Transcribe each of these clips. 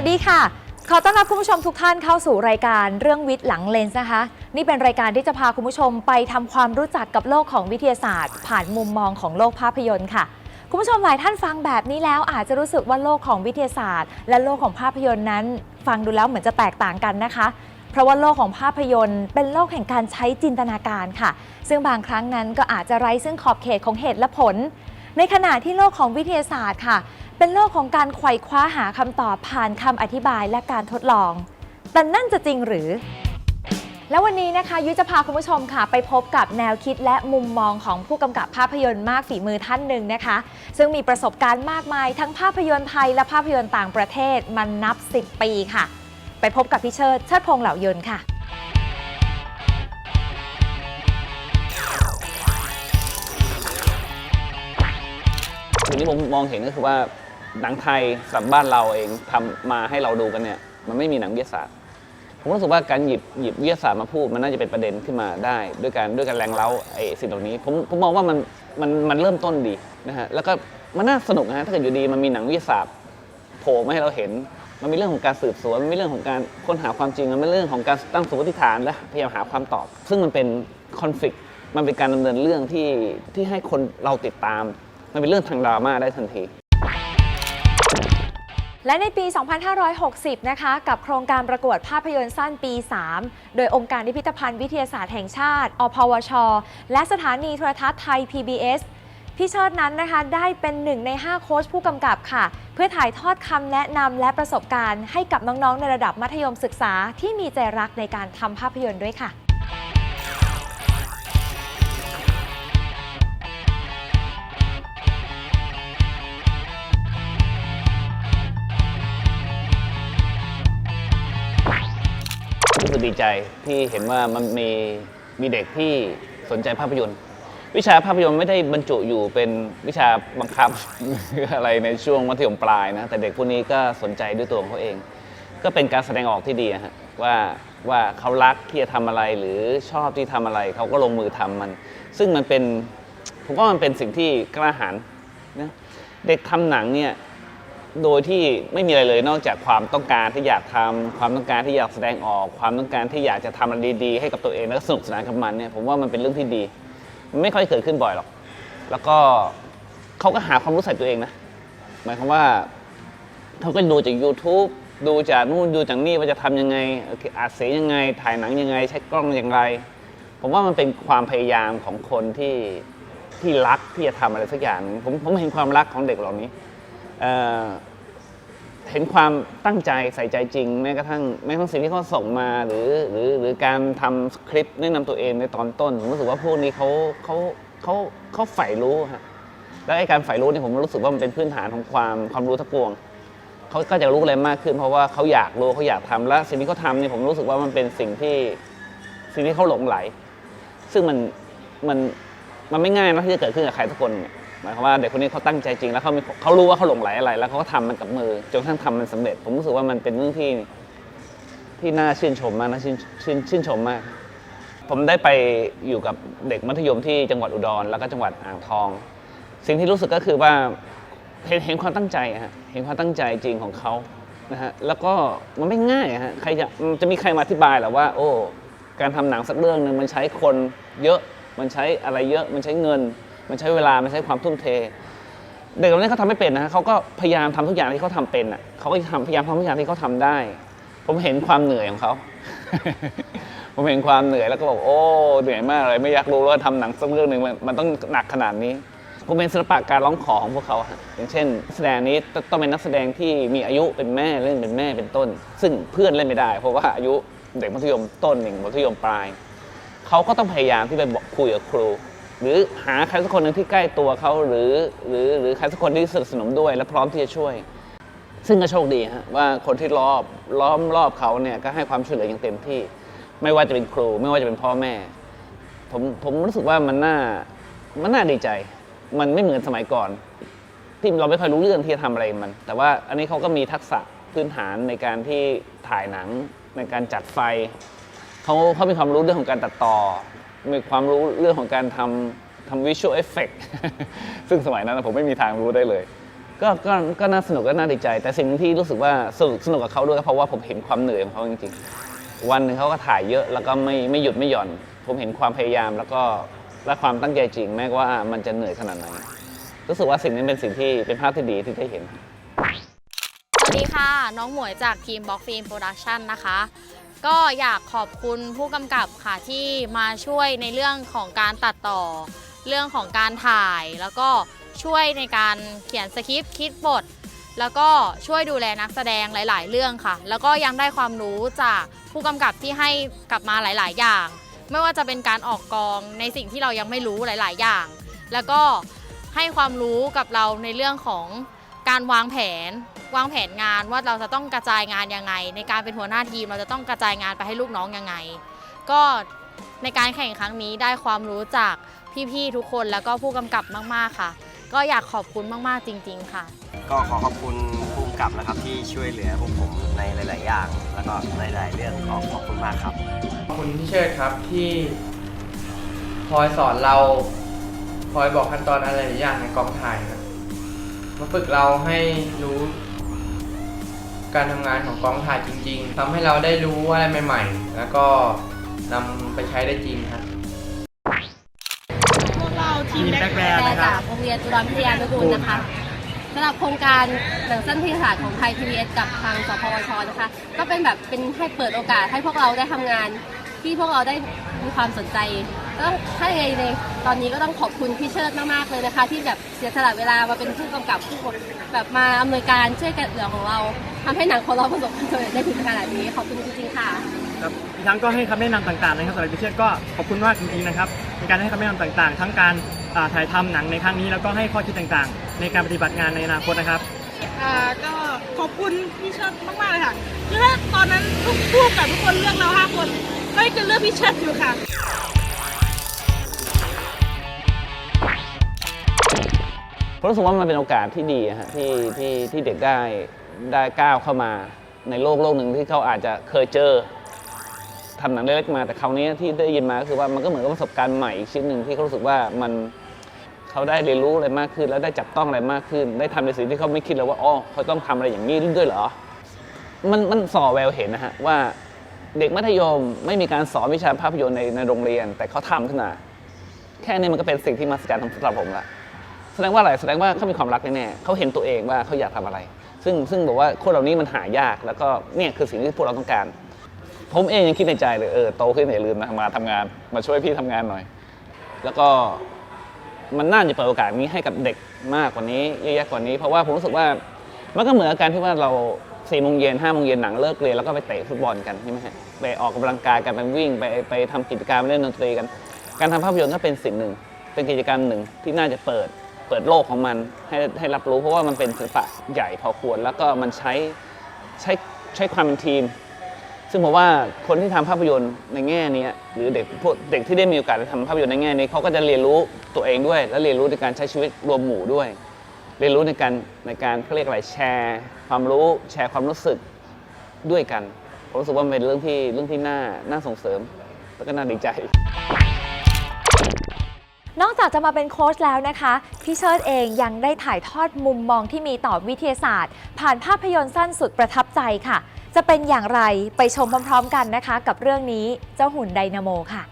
สวัสดีค่ะ ขอต้อนรับคุณผู้ชมทุกท่านเข้าสู่รายการเรื่องวิทย์หลังเลนส์นะคะ นี่เป็นรายการที่จะพาคุณผู้ชมไปทำความรู้จักกับโลกของวิทยาศาสตร์ ผ่านมุมมองของโลกภาพยนตร์ค่ะ คุณผู้ชมหลายท่านฟังแบบนี้แล้วอาจจะรู้สึกว่าโลกของวิทยาศาสตร์ และโลกของภาพยนตร์นั้น ฟังดูแล้วเหมือนจะแตกต่างกันนะคะเพราะว่าโลกของภาพยนตร์ เป็นโลกแห่งการใช้จินตนาการค่ะ ซึ่งบางครั้งนั้นก็อาจจะไร้ซึ่งขอบเขตของเหตุและผล ในขณะที่โลกของวิทยาศาสตร์ค่ะ เป็นโลกของการไขว่คว้าหาคำตอบผ่านคำอธิบายและการทดลอง แต่นั่นจะจริงหรือ แล้ววันนี้นะคะยุ้ยจะพาคุณผู้ชมค่ะ ไปพบกับแนวคิดและมุมมองของผู้กำกับภาพยนตร์มากฝีมือท่านหนึ่งนะคะ ซึ่งมีประสบการณ์มากมายทั้งภาพยนตร์ไทยและภาพยนตร์ต่างประเทศมันนับ 10 ปีค่ะ ไปพบกับพี่เชิดเชิดพงษ์เหล่ายนค่ะสิ่งที่ผมมองเห็นก็คือว่า หนังไทยสำหรับบ้านเราเองทำมาให้เราดูกันเนี่ย มันไม่มีหนังวิทยาศาสตร์ ผมรู้สึกว่าการหยิบหยิบวิทยาศาสตร์มาพูดมันน่าจะเป็นประเด็นขึ้นมาได้ ด้วยการด้วยการแรงเล้าไอ้สิ่งเหล่านี้ ผมผมมองว่ามันมันมันเริ่มต้นดีนะฮะแล้วก็มันน่าสนุกนะฮะถ้าเกิดอยู่ดีมันมีหนังวิทยาศาสตร์โผล่มาให้เราเห็น มันมีเรื่องของการสืบสวนมันมีเรื่องของการค้นหาความจริงมันเป็นเรื่องของการตั้งสมมติฐานและพยายามหาความตอบ ซึ่งมันเป็นคอนฟ lict มันเป็นการดำเนินเรื่องที่ที่ให้คนเราติดตาม มันเป็นเรื่องทางดราม่าได้ทันที และในปี 2560 นะคะ กับโครงการประกวดภาพยนตร์สั้นปี 3 โดยองค์การพิพิธภัณฑ์วิทยาศาสตร์แห่งชาติ อพวช และสถานีโทรทัศน์ไทย PBS พี่เชิดนั้นนะคะได้เป็นหนึ่งใน 5 โค้ชผู้กำกับค่ะ เพื่อถ่ายทอดคำแนะนำและประสบการณ์ให้กับน้องๆ ในระดับมัธยมศึกษาที่มีใจรักในการทำภาพยนตร์ด้วยค่ะ รู้สึกดีใจที่เห็นว่ามันมีมีเด็กที่สนใจภาพยนตร์ วิชาภาพยนตร์ไม่ได้บรรจุอยู่เป็นวิชาบังคับ อะไรในช่วงมัธยมปลายนะ แต่เด็กพวกนี้ก็สนใจด้วยตัวของเขาเอง ก็เป็นการแสดงออกที่ดีฮะว่าว่าเขารักที่จะทำอะไรหรือชอบที่ทำอะไรเขาก็ลงมือทำมัน ซึ่งมันเป็นผมว่ามันเป็นสิ่งที่กล้าหาญนะเด็กทำหนังเนี่ย โดยที่ไม่มีอะไรเลยนอกจากความต้องการที่อยากทำความต้องการที่อยากแสดงออก ความต้องการที่อยากจะทำอะไรดีๆ ให้กับตัวเองแล้วก็สนุกสนานกับมันเนี่ยผมว่ามันเป็นเรื่องที่ดี ไม่ค่อยเกิดขึ้นบ่อยหรอก แล้วก็เขาก็หาความรู้ใส่ตัวเองนะหมายความว่าเขาก็ดูจาก YouTube ดูจากนู่นดูจากนี่ว่าจะทำยังไงอเคอัดเสียงยังไง ถ่ายหนังยังไง ใช้กล้องอย่างไร ผมว่ามันเป็นความพยายามของคนที่ที่รักที่จะทำอะไรสักอย่างหนึ่งผมผมเห็นความรักของเด็กเหล่านี้ เห็นความตั้งใจใส่ใจจริงแม้กระทั่งแม้กระทั่งสิ่งที่เขาส่งมาหรือหรือหรือการทำสคริปต์แนะนำตัวเองในตอนต้น ผมรู้สึกว่าพวกนี้เขาเขาเขาเขาใฝ่รู้ฮะแล้วไอ้การใฝ่รู้เนี่ยผมรู้สึกว่ามันเป็นพื้นฐานของความความรู้ทั้งปวงเขาก็จะรู้อะไรมากขึ้น เพราะว่าเขาอยากรู้เขาอยากทำและสิ่งที่เขาทำเนี่ยผมรู้สึกว่ามันเป็นสิ่งที่สิ่งที่เขาหลงไหล ซึ่งมันมันมันไม่ง่ายนะที่จะเกิดขึ้นกับใครทุกคนเนี่ย หมายความว่าเด็กคนนี้เขาตั้งใจจริงแล้วเขามีเขารู้ว่าเขาหลงไหลอะไร แล้วเขาก็ทำมันกับมือจนกระทั่งทำมันสำเร็จ ผมรู้สึกว่ามันเป็นเรื่องที่ที่น่าชื่นชมมากน่าชื่นชื่นชื่นชมมาก ผมได้ไปอยู่กับเด็กมัธยมที่จังหวัดอุดร แล้วก็จังหวัดอ่างทอง สิ่งที่รู้สึกก็คือว่าเห็นเห็นความตั้งใจอะฮะเห็นความตั้งใจจริงของเขานะฮะแล้วก็มันไม่ง่ายอะฮะใครจะจะมีใครมาอธิบายหรอว่า โอ้ การทำหนังสักเรื่องหนึ่งมันใช้คนเยอะมันใช้อะไรเยอะมันใช้เงิน มันใช้เวลามันใช้ความทุ่มเท เด็กเหล่านี้เขาทำไม่เป็นนะฮะเขาก็พยายามทำทุกอย่างที่เขาทำเป็นอะเขาก็ทำพยายามทำทุกอย่างที่เขาทำได้ ผมเห็นความเหนื่อยของเขาผมเห็นความเหนื่อยแล้วก็บอกโอ้เหนื่อยมากเลยไม่อยากรู้ว่าทำหนังสักเรื่องหนึ่งมันต้องหนักขนาดนี้ผมเป็นศิลปะการร้องขอของพวกเขาอย่างเช่น แสดงนี้ต้องเป็นนักแสดงที่มีอายุเป็นแม่เล่นเป็นแม่เป็นต้น ซึ่งเพื่อนเล่นไม่ได้ เพราะว่าอายุเด็กมัธยมต้นหนึ่งมัธยมปลายเขาก็ต้องพยายามที่ไปบอกคุยกับครู หรือหาใครสักคนหนึ่งที่ใกล้ตัวเขาหรือหรือหรือใครสักคนที่สนิทสนมด้วย และพร้อมที่จะช่วย ซึ่งก็โชคดีฮะว่าคนที่รอบล้อมรอบเขาเนี่ยก็ให้ความช่วยเหลืออย่างเต็มที่ ไม่ว่าจะเป็นครู ไม่ว่าจะเป็นพ่อแม่ ผมผมรู้สึกว่ามันน่ามันน่าดีใจ มันไม่เหมือนสมัยก่อน ที่เราไม่ค่อยรู้เรื่องที่จะทำอะไรมัน แต่ว่าอันนี้เขาก็มีทักษะพื้นฐานในการที่ถ่ายหนังในการจัดไฟเขาเขามีความรู้เรื่องของการตัดต่อ มีความรู้เรื่องของการทำทำวิชวลเอฟเฟกซึ่งสมัยนั้นผมไม่มีทางรู้ได้เลย ก็ก็ก็น่าสนุกก็น่าดีใจ แต่สิ่งที่รู้สึกว่าสนุกสนุกกับเขาด้วยก็เพราะว่าผมเห็นความเหนื่อยของเขาจริงๆ วันหนึ่งเขาก็ถ่ายเยอะแล้วก็ไม่ไม่หยุดไม่หย่อน ผมเห็นความพยายามแล้วก็และความตั้งใจจริงแม้ว่ามันจะเหนื่อยขนาดไหนรู้สึกว่าสิ่งนี้เป็นสิ่งที่เป็นภาพที่ดีที่ได้เห็น สวัสดีค่ะ น้องหมวยจากทีมบล็อกฟิล์มโปรดักชันนะคะ ก็อยากขอบคุณผู้กำกับค่ะที่มาช่วยในเรื่องของการตัดต่อ เรื่องของการถ่าย แล้วก็ช่วยในการเขียนสคริปต์คิดบท แล้วก็ช่วยดูแลนักแสดงหลาย ๆ เรื่องค่ะ แล้วก็ยังได้ความรู้จากผู้กำกับที่ให้กลับมาหลาย ๆ อย่าง ไม่ว่าจะเป็นการออกกองในสิ่งที่เรายังไม่รู้หลาย ๆ อย่าง แล้วก็ให้ความรู้กับเราในเรื่องของการวางแผน วางแผนงานว่าเราจะต้องกระจายงานยังไง ในการเป็นหัวหน้าทีมเราจะต้องกระจายงานไปให้ลูกน้องยังไง ก็ในการแข่งครั้งนี้ได้ความรู้จากพี่ๆทุกคนแล้วก็ผู้กำกับมากๆค่ะ ก็อยากขอบคุณมากๆจริง ๆ ค่ะ ก็ขอขอบคุณภูมิกับนะครับที่ช่วยเหลือพวกผมในหลาย ๆ อย่าง แล้วก็ในหลายๆเรื่องขอขอบคุณมากครับ ขอบคุณพี่เชิดครับที่คอยสอนเราคอยบอกขั้นตอนอะไรหลายอย่างในกองถ่ายครับมาฝึกเราให้รู้ การทำงานของกองถ่ายจริง ๆทำให้เราได้รู้อะไรใหม่ๆ แล้วก็นำไปใช้ได้จริงครับ พวกเราทีมแบ็คแบร์จากโรงเรียนจุฬาวิทยานุกูลนะคะสำหรับโครงการหนังสั้นพิศาสตร์ของไทยทีวีเอสกับทางสพวชนะคะ ก็เป็นแบบเป็นให้เปิดโอกาสให้พวกเราได้ทำงาน ที่พวกเราได้มีความสนใจก็ต้องถ้าในในตอนนี้ก็ต้องขอบคุณพี่เชิดมากๆเลยนะคะ ที่แบบเสียสละเวลามาเป็นผู้กำกับผู้แบบมาอำนวยการช่วยกันเหลือของเรา ทำให้หนังของเราประสบความสำเร็จได้ถึงขนาดนี้ขอบคุณจริงๆค่ะครับอีกทั้งก็ให้คำแนะนำต่างๆนะครับสำหรับพิเชษก็ขอบคุณมากจริงๆนะครับในการให้คำแนะนำต่างๆ ทั้งการอ่าถ่ายทำหนังในครั้งนี้แล้วก็ให้ข้อคิดต่างๆ ในการปฏิบัติงานในอนาคตนะครับอ่าก็ขอบคุณพี่เชิดมากๆเลยค่ะคือถ้าตอนนั้นทุกผู้กับทุกคนเลือกเราห้าคนก็จะเลือกพี่เชิดอยู่ค่ะผมรู้สึกว่ามันเป็นโอกาสที่ดีอะฮะที่ที่ที่เด็กได้ ได้ก้าวเข้ามาในโลกโลกหนึ่งที่เขาอาจจะเคยเจอทำหนังเล็กๆมาแต่คราวนี้ที่ได้ยินมาก็คือว่ามันก็เหมือนกับประสบการณ์ใหม่อีกชิ้นหนึ่งที่เขารู้สึกว่ามันเขาได้เรียนรู้อะไรมากขึ้น แล้วได้จับต้องอะไรมากขึ้น ได้ทำในสิ่งที่เขาไม่คิดเลยว่าอ๋อเขาต้องทำอะไรอย่างนี้ด้วยเหรอ มันมันส่อแววเห็นนะฮะว่าเด็กมัธยมไม่มีการสอนวิชาภาพยนตร์ในในโรงเรียน แต่เขาทำขึ้นมาแค่นี้มันก็เป็นสิ่งที่มหัศจรรย์สำหรับผมละแสดงว่าอะไรแสดงว่าเขามีความรักแน่ๆเขาเห็นตัวเองว่าเขาอยากทำอะไร ซึ่งซึ่งบอกว่าคนเหล่านี้มันหายากแล้วก็เนี่ยคือสิ่งที่พวกเราต้องการ ผมเองยังคิดในใจเลยเออโตขึ้นอย่าลืมนะมาทำงานมาช่วยพี่ทำงานหน่อย แล้วก็มันน่าจะเปิดโอกาสนี้ให้กับเด็กมากกว่านี้เยอะแยะกว่านี้ เพราะว่าผมรู้สึกว่ามันก็เหมือนกับการที่ว่าเราสี่โมงเย็นห้าโมงเย็นหนังเลิกเรียนแล้วก็ไปเตะฟุตบอลกันใช่ไหมฮะไปออกกำลังกายกันไปวิ่งไปไปทำกิจกรรมเล่นดนตรีกัน การทำภาพยนตร์ก็เป็นสิ่งหนึ่ง เป็นกิจกรรมหนึ่งที่น่าจะเปิด เปิดโลกของมันให้ให้รับรู้เพราะว่ามันเป็นศิลปะใหญ่พอควร แล้วก็มันใช้ใช้ใช้ความเป็นทีม ซึ่งผมว่าคนที่ทำภาพยนตร์ในแง่นี้หรือเด็กพวกเด็กที่ได้มีโอกาสทำภาพยนตร์ในแง่นี้เขาก็จะเรียนรู้ตัวเองด้วย และเรียนรู้ในการใช้ชีวิตรวมหมู่ด้วย เรียนรู้ในการในการเขาเรียกอะไรแชร์ ความรู้แชร์ความรู้สึกด้วยกันผมรู้สึกว่ามันเป็นเรื่องที่เรื่องที่น่าน่าส่งเสริม แล้วก็น่าดีใจ นอกจากจะมาเป็นโค้ชแล้วนะคะ พี่เชิดเองยังได้ถ่ายทอดมุมมองที่มีต่อวิทยาศาสตร์ ผ่านภาพยนตร์สั้นสุดประทับใจค่ะ จะเป็นอย่างไรไปชมพร้อมๆกันนะคะ กับเรื่องนี้เจ้าหุ่นไดนาโมค่ะ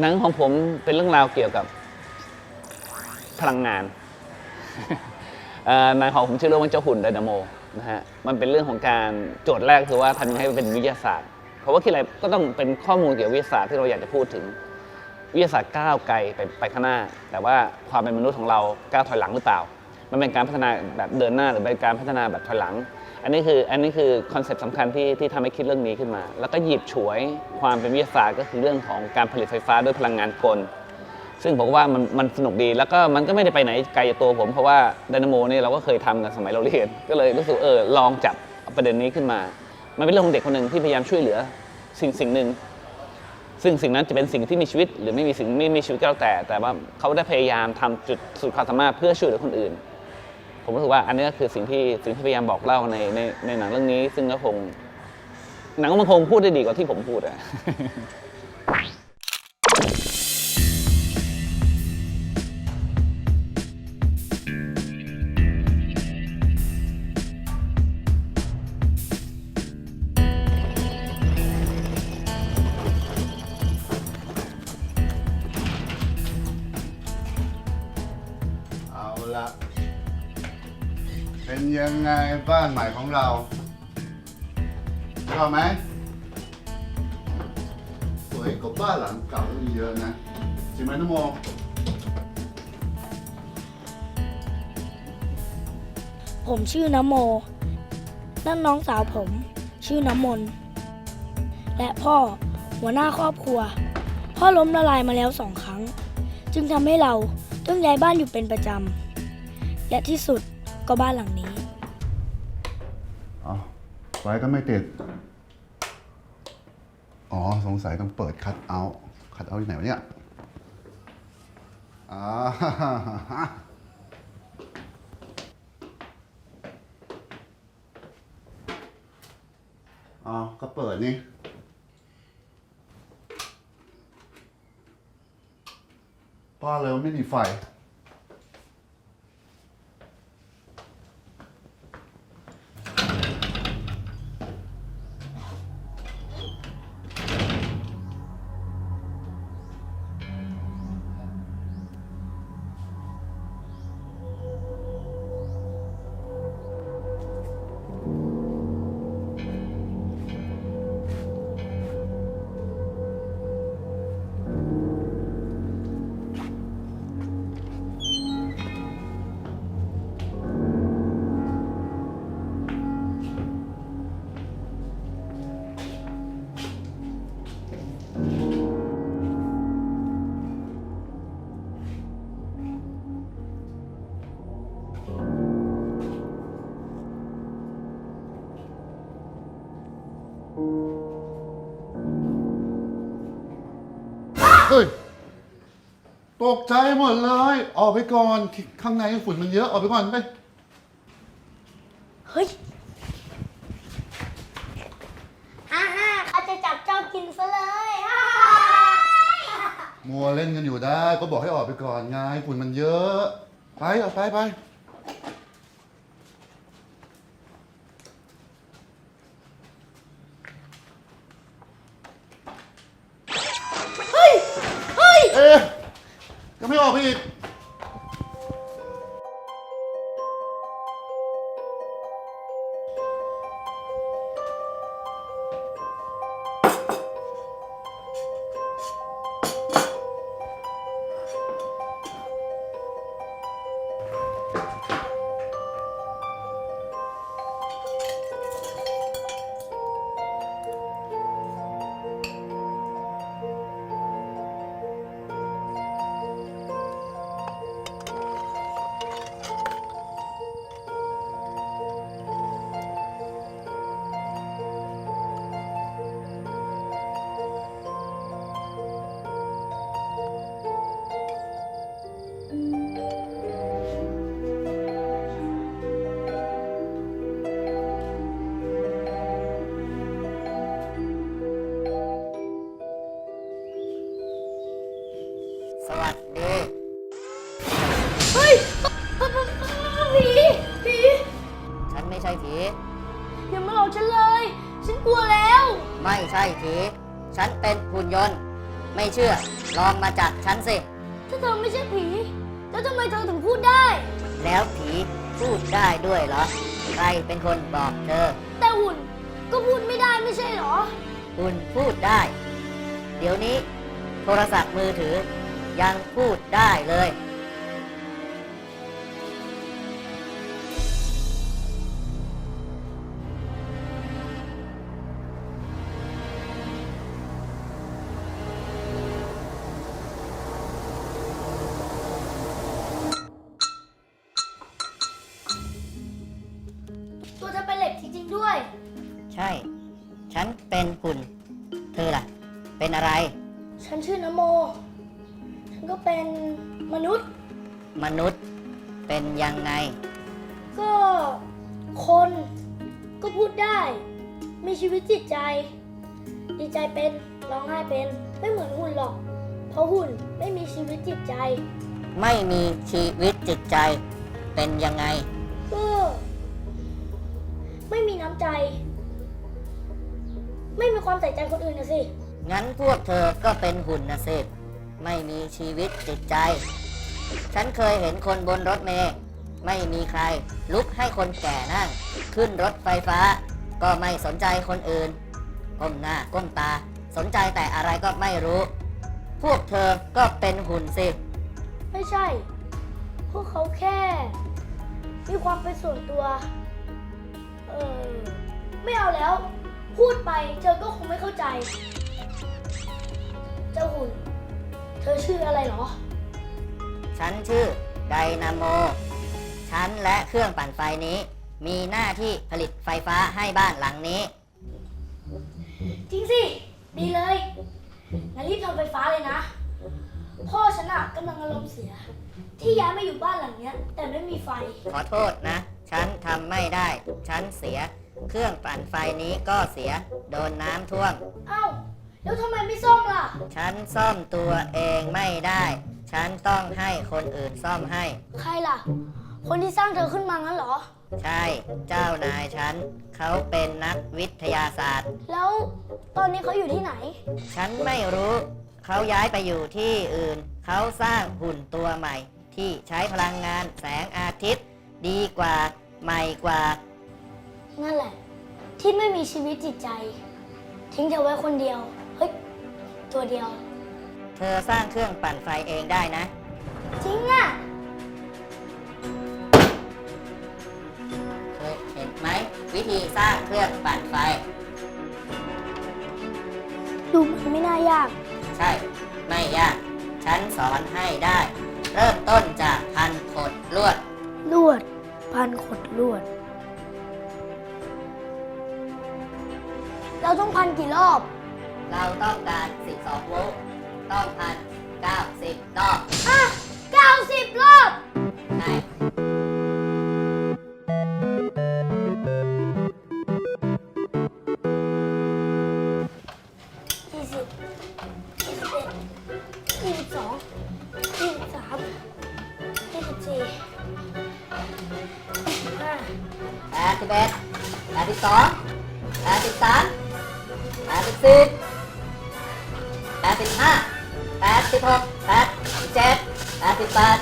หนังของผมเป็นเรื่องราวเกี่ยวกับพลังงานหนังของผมชื่อเรื่องว่าเจ้าหุ่นไดนาโมนะฮะมันเป็นเรื่องของการโจทย์แรกคือว่าทำยังไงให้เป็นวิทยาศาสตร์ เพราะว่าคิดอะไรก็ต้องเป็นข้อมูลเกี่ยวกับวิทยาศาสตร์ที่เราอยากจะพูดถึง วิทยาศาสตร์ก้าวไกลไปไปข้างหน้า แต่ว่าความเป็นมนุษย์ของเราก้าวถอยหลังหรือเปล่า มันเป็นการพัฒนาแบบเดินหน้าหรือเป็นการพัฒนาแบบถอยหลัง อันนี้คืออันนี้คือคอนเซ็ปต์สำคัญที่ที่ทำให้คิดเรื่องนี้ขึ้นมา แล้วก็หยิบฉวยความเป็นวิทยาศาสตร์ก็คือเรื่องของการผลิตไฟฟ้าด้วยพลังงานกล ซึ่งผมว่ามันมันสนุกดี แล้วก็มันก็ไม่ได้ไปไหนไกลจากตัวผม เพราะว่าไดนาโมนี่เราก็เคยทำกันสมัยเราเรียน ก็เลยรู้สึกเออลองจับประเด็นนี้ขึ้นมา มันเป็นเรื่องของเด็กคนหนึ่งที่พยายามช่วยเหลือสิ่งสิ่งหนึ่ง ซึ่งสิ่งนั้นจะเป็นสิ่งที่มีชีวิต หรือไม่มีสิ่งไม่มีชีวิตก็แล้วแต่ แต่ว่าเขาได้พยายามทำจุดสุดความสามารถเพื่อช่วยเหลือคนอื่น ผมรู้สึกว่าอันนี้ก็คือสิ่งที่สิ่งที่พยายามบอกเล่าในในในหนังเรื่องนี้ ซึ่งก็คงหนังมันคงพูดได้ดีกว่าที่ผมพูดอะ เราชอบไหมสวยกว่าบ้านหลังเก่าเยอะนะใช่ไหมน้องโมผมชื่อน้ำโม นั่นน้องสาวผม ชื่อน้ำมนและพ่อหัวหน้าครอบครัว พ่อล้มละลายมาแล้วสองครั้ง จึงทำให้เราต้องย้ายบ้านอยู่เป็นประจำ และที่สุดก็บ้านหลังนี้ ไว้ก็ไม่ติด อ๋อ สงสัยต้องเปิดคัดเอาท์คัดเอาท์ที่ไหนวะเนี่ยอ่าอ๋อ ก็เปิดนี่ป้าเลยว่าไม่มีไฟ เฮ้ย ตกใจหมดเลย ออกไปก่อน ข้างในฝุ่นมันเยอะ ออกไปก่อนไป วัสดี เฮ้ยผีผีฉันไม่ใช่ผี อย่ามาหลอกฉันเลย ฉันกลัวแล้ว ไม่ใช่ผี ฉันเป็นหุ่นยนต์ ไม่เชื่อ ลองมาจับฉันสิ ถ้าเธอไม่ใช่ผี แล้วทำไมเธอถึงพูดได้ แล้วผีพูดได้ด้วยเหรอ ใครเป็นคนบอกเธอ แต่หุ่นก็พูดไม่ได้ไม่ใช่เหรอคุณพูดได้ เดี๋ยวนี้ โทรศัพท์มือถือ ยังพูดได้เลย ตัวเธอเป็นเหล็กจริงๆด้วย ใช่ ฉันเป็นหุ่น เธอล่ะ เป็นอะไร ฉันชื่อนโมฉัน ก็เป็นมนุษย์ มนุษย์เป็นยังไง ก็คนก็พูดได้ มีชีวิตจิตใจ ดีใจเป็นร้องไห้เป็นไม่เหมือนหุ่นหรอก เพราะหุ่นไม่มีชีวิตจิตใจ ไม่มีชีวิตจิตใจ เป็นยังไง ก็ไม่มีน้ำใจ ไม่มีความใส่ใจคนอื่นนะสิ งั้นพวกเธอก็เป็นหุ่นนะสิ ไม่มีชีวิตจิตใจ ฉันเคยเห็นคนบนรถเมล์ไม่มีใคร ลุกให้คนแก่นั่ง ขึ้นรถไฟฟ้า ก็ไม่สนใจคนอื่นก้มหน้าก้มตา สนใจแต่อะไรก็ไม่รู้ พวกเธอก็เป็นหุ่นสิ ไม่ใช่ พวกเขาแค่ มีความเป็นส่วนตัว เออ ไม่เอาแล้ว พูดไปเธอก็คงไม่เข้าใจ เจ้าหุ่น เธอชื่ออะไรเหรอ ฉันชื่อไดนาโม ฉันและเครื่องปั่นไฟนี้ มีหน้าที่ผลิตไฟฟ้าให้บ้านหลังนี้ จริงสิ ดีเลยงั้นรีบทำไฟฟ้าเลยนะ พ่อฉันอะกำลังอารมณ์เสีย ที่ย้ายมาอยู่บ้านหลังเนี้ย แต่ไม่มีไฟ ขอโทษนะ ฉันทำไม่ได้ ฉันเสีย เครื่องปั่นไฟนี้ก็เสีย โดนน้ำท่วม เอ้า แล้วทำไมไม่ซ่อมล่ะ ฉันซ่อมตัวเองไม่ได้ ฉันต้องให้คนอื่นซ่อมให้ ใครล่ะ คนที่สร้างเธอขึ้นมางั้นเหรอ ใช่ เจ้านายฉัน เขาเป็นนักวิทยาศาสตร์ แล้วตอนนี้เขาอยู่ที่ไหน ฉันไม่รู้ เขาย้ายไปอยู่ที่อื่น เขาสร้างหุ่นตัวใหม่ ที่ใช้พลังงานแสงอาทิตย์ ดีกว่า ใหม่กว่า นั่นแหละ ที่ไม่มีชีวิตจิตใจ ทิ้งเธอไว้คนเดียวเฮ้ย ตัวเดียว เธอสร้างเครื่องปั่นไฟเองได้นะ จริงอะ เคยเห็นไหม วิธีสร้างเครื่องปั่นไฟ ดูมันไม่น่ายาก ใช่ ไม่ยาก ฉันสอนให้ได้ เริ่มต้นจากพันขดลวด ลวด พันขดลวด เราต้องพันกี่รอบ เราต้องการ 12 โวลต์ต้องพัน90รอบอะ90 รอบ ใช่ยี่สิบยี่สิบเอ็ดยี่สิบสองยี่สิบสามยี่สิบสี่ยี่สิบห้า81 82 83 84 ห้าแปดสิบหกแปดสิบเจ็ดแปดสิบแปด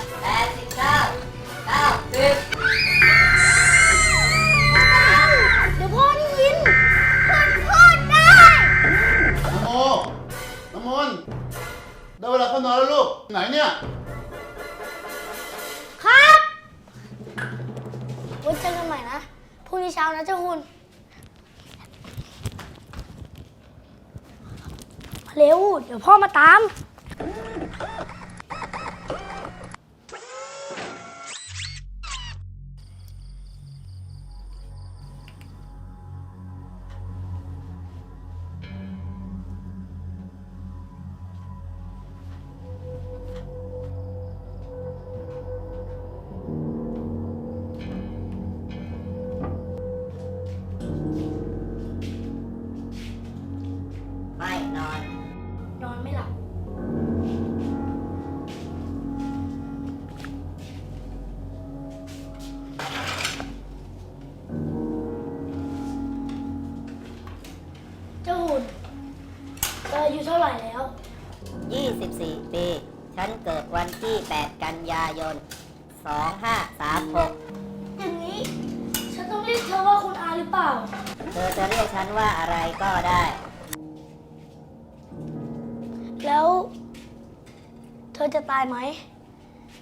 ตายไหม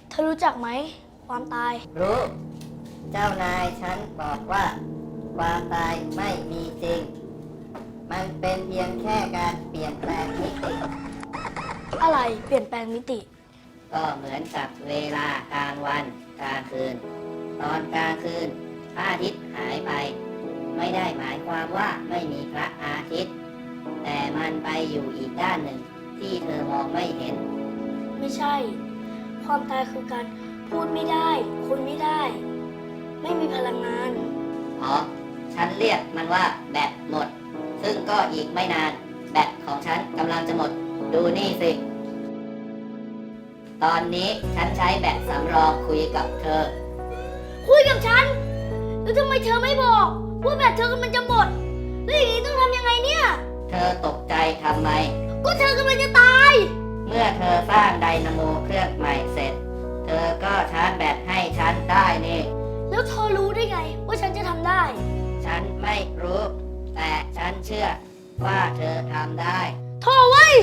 เธอรู้จักไหม ความตาย รู้ เจ้านายฉันบอกว่า ความตายไม่มีจริง มันเป็นเพียงแค่การเปลี่ยนแปลงมิติ อะไรเปลี่ยนแปลงมิติ ก็เหมือนกับเวลากลางวันกลางคืน ตอนกลางคืนพระอาทิตย์หายไป ไม่ได้หมายความว่าไม่มีพระอาทิตย์ แต่มันไปอยู่อีกด้านหนึ่งที่เธอมองไม่เห็น ไม่ใช่ ความตายคือการพูดไม่ได้ คุยไม่ได้ ไม่มีพลังงาน อ๋อ ฉันเรียกมันว่าแบตหมด ซึ่งก็อีกไม่นาน แบตของฉันกำลังจะหมด ดูนี่สิ ตอนนี้ฉันใช้แบตสำรองคุยกับเธอ คุยกับฉัน แล้วทำไมเธอไม่บอกว่าแบตเธอกำลังจะหมด แล้วอย่างนี้ต้องทำยังไงเนี่ย เธอตกใจทำไม ก็เธอกำลังจะตาย เมื่อเธอสร้างไดนาโมเครื่องใหม่เสร็จเธเธอก็ชาร์จแบตให้ฉันได้นี่ แล้วเธอรู้ได้ไง ว่าฉันจะทำได้ ฉันไม่รู้ แต่ฉันเชื่อว่าเธอทำได้ โทรไว้ย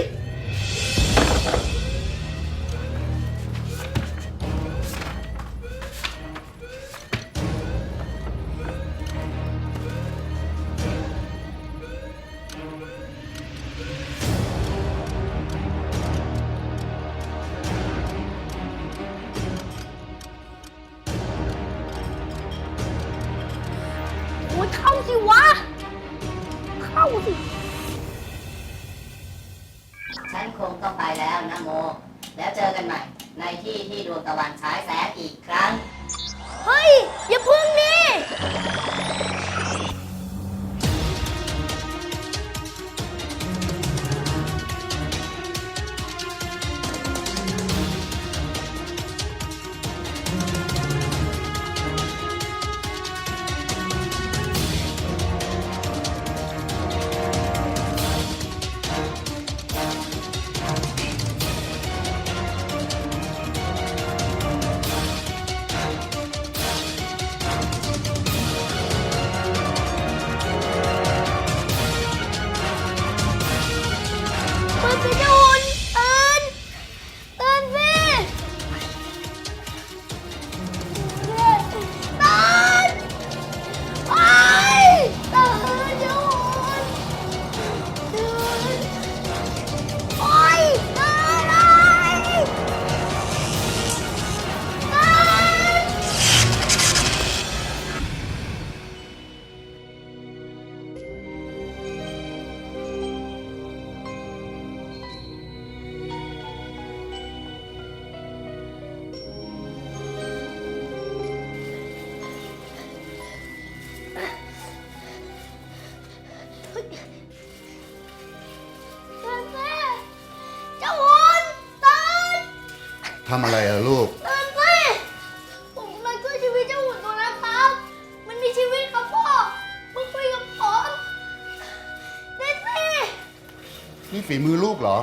กเหรอ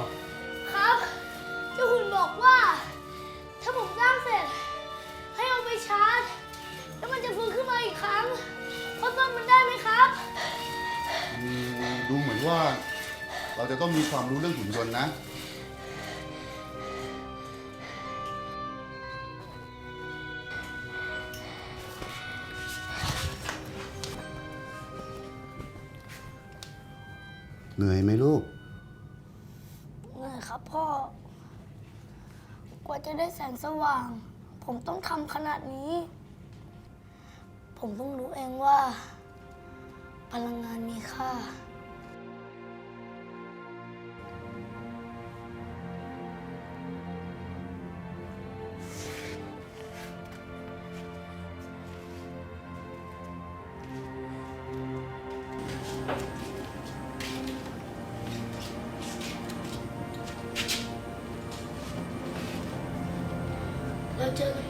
ครับเจ้าหุ่นบอกว่า ถ้าผมสร้างเสร็จ ให้เอาไปชาร์จ แล้วมันจะฟื้นขึ้นมาอีกครั้งพ่อซ่อมมันได้ไหมครับ อืมดูเหมือนว่า เราจะต้องมีความรู้เรื่องหุ่นยนต์นะ เหนื่อยไหมลูก เหนื่อยครับพ่อ กว่าจะ ได้แสงสว่าง ผมต้องทำขนาดนี้ ผมต้องรู้เองว่า พลังงานมีค่า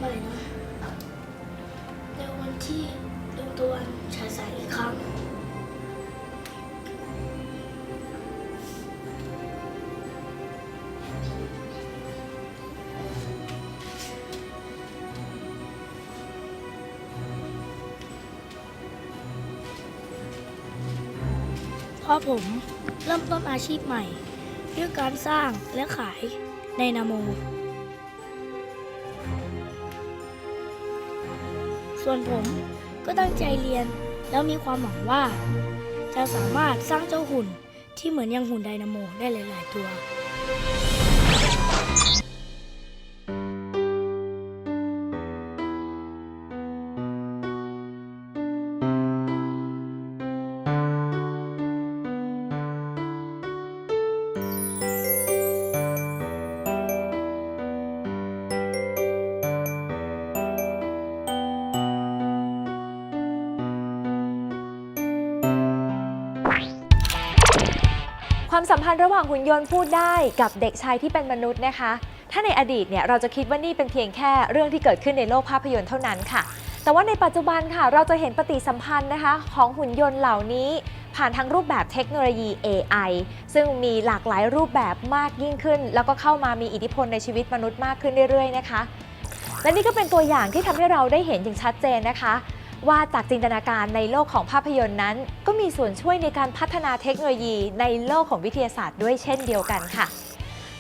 แล้วเจอกันในะในวันที่ดวงตะวันฉายแสงอีกครั้งพราะผมเริ่มต้นอาชีพใหม่ ด้วยการสร้างและขายในนาโม ส่วนผมก็ตั้งใจเรียนแล้วมีความหวังว่า จะสามารถสร้างเจ้าหุ่นที่เหมือนอย่างหุ่นไดนาโมได้หลาย ๆ ตัว นธ์ระหว่างหุ่นยนต์พูดได้กับเด็กชายที่เป็นมนุษย์นะคะ ถ้าในอดีตเนี่ยเราจะคิดว่านี่เป็นเพียงแค่เรื่องที่เกิดขึ้นในโลกภาพยนตร์เท่านั้นค่ะ แต่ว่าในปัจจุบันค่ะ เราจะเห็นปฏิสัมพันธ์นะคะ ของหุ่นยนต์เหล่านี้ ผ่านทั้งรูปแบบเทคโนโลยี AI ซึ่งมีหลากหลายรูปแบบมากยิ่งขึ้น แล้วก็เข้ามามีอิทธิพลในชีวิตมนุษย์มากขึ้นเรื่อยๆนะคะ และนี่ก็เป็นตัวอย่างที่ทำให้เราได้เห็นอย่างชัดเจนนะคะ ว่าจากจินตนาการในโลกของภาพยนตร์นั้น ก็มีส่วนช่วยในการพัฒนาเทคโนโลยีในโลกของวิทยาศาสตร์ด้วยเช่นเดียวกันค่ะ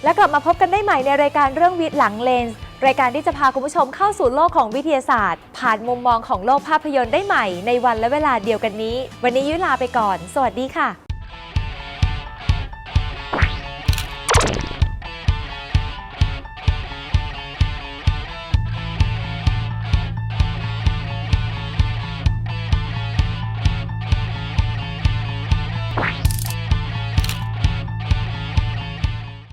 และกลับมาพบกันได้ใหม่ในรายการเรื่องวิทย์หลังเลนส์รายการที่จะพาคุณผู้ชมเข้าสู่โลกของวิทยาศาสตร์ ผ่านมุมมองของโลกภาพยนตร์ได้ใหม่ในวันและเวลาเดียวกันนี้ วันนี้ยุลาไปก่อน สวัสดีค่ะ